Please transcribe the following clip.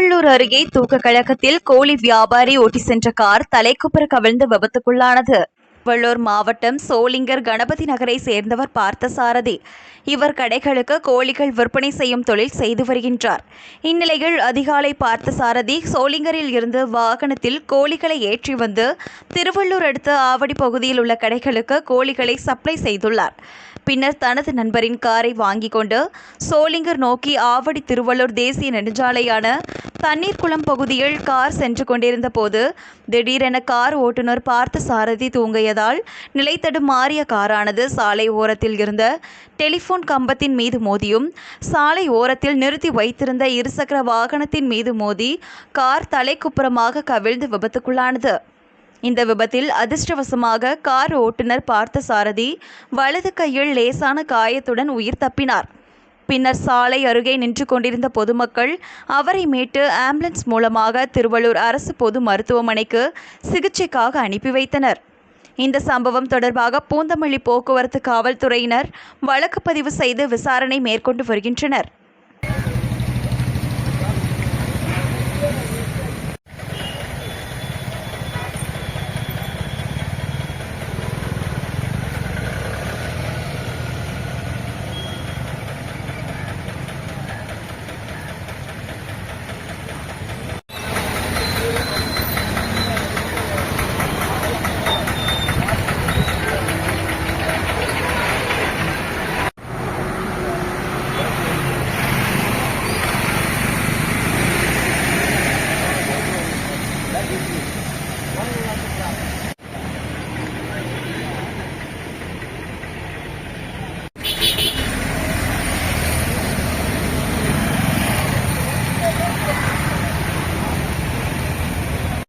அருகே தூக்க கழகத்தில் கோழி வியாபாரி ஓட்டி சென்ற கார் தலைக்குப்புற கவிழ்ந்து விபத்துக்குள்ளானது. திருவள்ளூர் மாவட்டம் சோளிங்கர் கணபதி நகரை சேர்ந்தவர் பார்த்தசாரதி. இவர் கடைகளுக்கு கோழிகள் விற்பனை செய்யும் தொழில் செய்து வருகின்றார். இந்நிலையில் அதிகாலை பார்த்தசாரதி சோளிங்கரில் இருந்து வாகனத்தில் கோழிகளை ஏற்றி வந்து திருவள்ளூர் அடுத்த ஆவடி பகுதியில் உள்ள கடைகளுக்கு கோழிகளை சப்ளை செய்துள்ளார். பின்னர் தனது நண்பரின் காரை வாங்கிக் கொண்டு சோளிங்கர் நோக்கி ஆவடி திருவள்ளூர் தேசிய நெடுஞ்சாலையான தண்ணீர்குளம் பகுதியில் கார் சென்று கொண்டிருந்த போது திடீரென கார் ஓட்டுநர் பார்த்த சாரதி தூங்கியதால் நிலைத்தடுமாறிய காரானது சாலை ஓரத்தில் இருந்த டெலிஃபோன் கம்பத்தின் மீது மோதியும் சாலை ஓரத்தில் நிறுத்தி வைத்திருந்த இருசக்கர வாகனத்தின் மீது மோதி கார் தலைக்குப்புறமாக கவிழ்ந்து விபத்துக்குள்ளானது. இந்த விபத்தில் அதிர்ஷ்டவசமாக கார் ஓட்டுநர் பார்த்த சாரதி வலது கையில் லேசான காயத்துடன் உயிர் தப்பினார். பின்னர் சாலை அருகே நின்று கொண்டிருந்த பொதுமக்கள் அவரை மீட்டு ஆம்புலன்ஸ் மூலமாக திருவள்ளூர் அரசு பொது மருத்துவமனைக்கு சிகிச்சைக்காக அனுப்பி வைத்தனர். இந்த சம்பவம் தொடர்பாக பூந்தமல்லி போக்குவரத்து காவல்துறையினர் வழக்கு பதிவு செய்து விசாரணை மேற்கொண்டு வருகின்றனர்.